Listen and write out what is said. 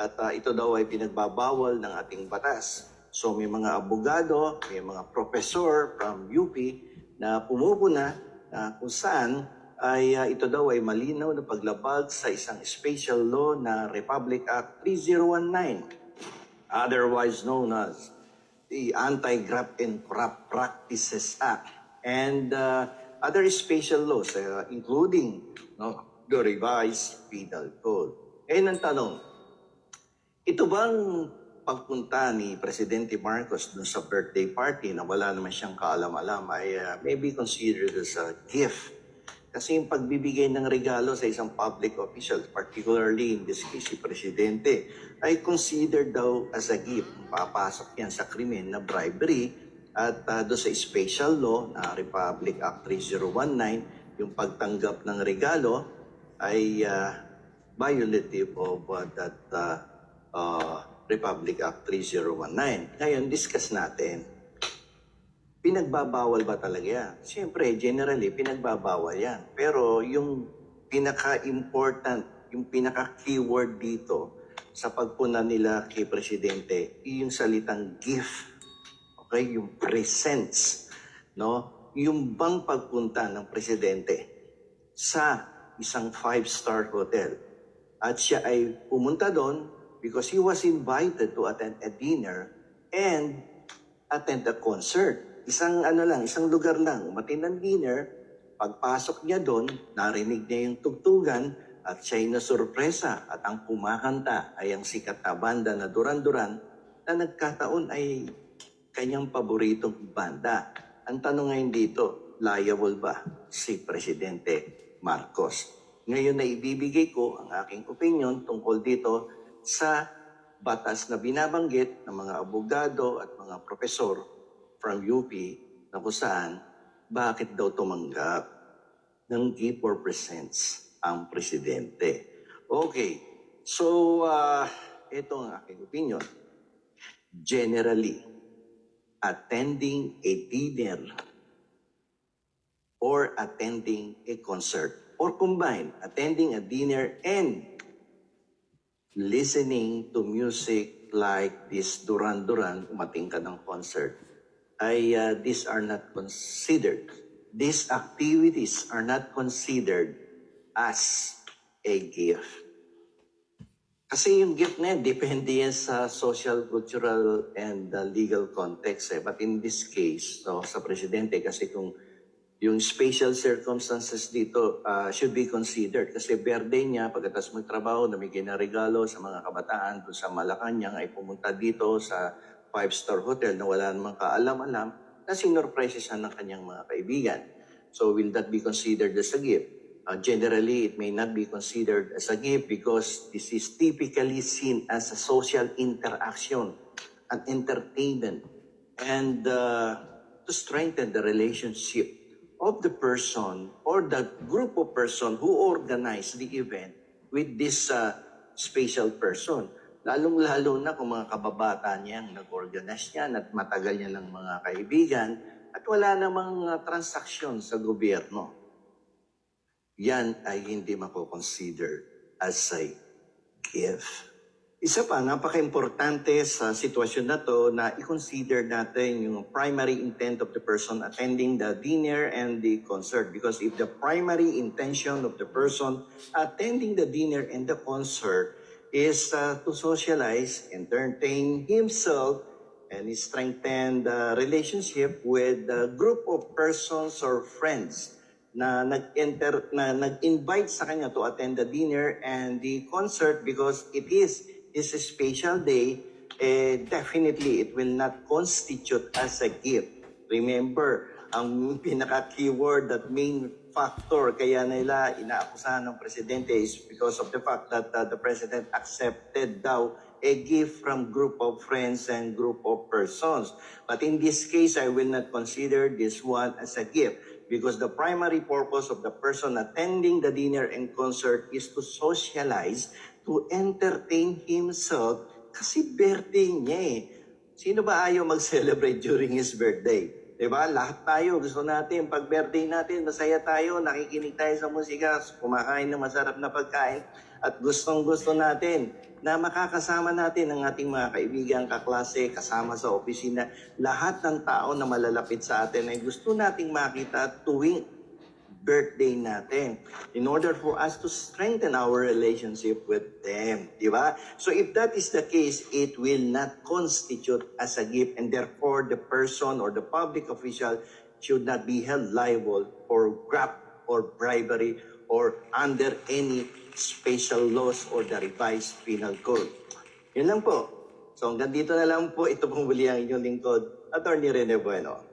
at ah, ito daw ay pinagbabawal ng ating batas. So may mga abogado, may mga professor from UP na pumupuna na kung saan ay ah, ito daw ay malinaw na paglabag sa isang special law na Republic Act 3019 otherwise known as the Anti-Graft and Corrupt Practices Act, and uh, other special laws, uh, including no, the revised penal code. Ngayon ang tanong, ito bang pagpunta ni Presidente Marcos dun sa birthday party na wala naman siyang kaalam-alam ay uh, maybe considered as a gift kasi yung pagbibigay ng regalo sa isang public official, particularly in this case si Presidente, ay considered daw as a gift. Papasok yan sa krimen na bribery at uh, doon sa special law na Republic Act 3019, yung pagtanggap ng regalo ay uh, violative of uh, that uh, uh, Republic Act 3019. Ngayon, discuss natin pinagbabawal ba talaga yan? Siyempre, generally, pinagbabawal yan. Pero yung pinaka-important, yung pinaka-keyword dito sa pagpuna nila kay Presidente, yung salitang gift. Okay? Yung presents. No? Yung bang pagpunta ng Presidente sa isang five-star hotel. At siya ay pumunta doon because he was invited to attend a dinner and attend a concert. Isang ano lang, isang lugar lang, umatin ng dinner, pagpasok niya doon, narinig niya yung tugtugan at siya'y nasurpresa at ang kumakanta ay ang sikat na banda na Duran Duran na nagkataon ay kanyang paboritong banda. Ang tanong ngayon dito, liable ba si Presidente Marcos? Ngayon na ibibigay ko ang aking opinion tungkol dito sa batas na binabanggit ng mga abogado at mga profesor from UP na kung saan bakit daw tumanggap ng gift or presents ang presidente. Okay, so uh, ito ang aking opinion. Generally, attending a dinner or attending a concert or combine attending a dinner and listening to music like this Duran Duran, umating ka ng concert, ay uh, these are not considered. These activities are not considered as a gift. Kasi yung gift na yan, depende yan sa social, cultural, and uh, legal context. Eh. But in this case, no, sa presidente, kasi kung yung special circumstances dito uh, should be considered. Kasi birthday niya, pagkatapos magtrabaho, namigay na regalo sa mga kabataan doon sa Malacanang, ay pumunta dito sa five-star hotel na wala namang kaalam-alam, na sinorpresa siya ng kanyang mga kaibigan. So will that be considered as a gift? Uh, generally, it may not be considered as a gift because this is typically seen as a social interaction, an entertainment, and uh, to strengthen the relationship of the person or the group of person who organized the event with this uh, special person. Lalong-lalo na kung mga kababata niya ang nag-organize niyan at matagal niya ng mga kaibigan at wala namang uh, transaksyon sa gobyerno. Yan ay hindi mako-consider as a gift. Isa pa, napaka-importante sa sitwasyon na to na i-consider natin yung primary intent of the person attending the dinner and the concert. Because if the primary intention of the person attending the dinner and the concert is uh, to socialize, entertain himself, and strengthen the relationship with a group of persons or friends na nag-enter na nag-invite sa kanya to attend the dinner and the concert because it is is a special day eh, definitely it will not constitute as a gift remember ang pinaka-keyword that main factor kaya nila inaakusahan ng presidente is because of the fact that uh, the president accepted daw a gift from group of friends and group of persons. But in this case, I will not consider this one as a gift because the primary purpose of the person attending the dinner and concert is to socialize, to entertain himself kasi birthday niya eh. Sino ba ayaw mag-celebrate during his birthday? Diba? Lahat tayo, gusto natin, pag birthday natin, masaya tayo, nakikinig tayo sa musika, kumakain ng masarap na pagkain. At gustong gusto natin na makakasama natin ang ating mga kaibigan, kaklase, kasama sa opisina, lahat ng tao na malalapit sa atin ay gusto nating makita tuwing birthday natin in order for us to strengthen our relationship with them. Di ba? So if that is the case, it will not constitute as a gift and therefore the person or the public official should not be held liable for graft or bribery or under any special laws or the revised penal code. Yun lang po. So hanggang dito na lang po, ito pong muli ang inyong lingkod, Attorney Rene Bueno.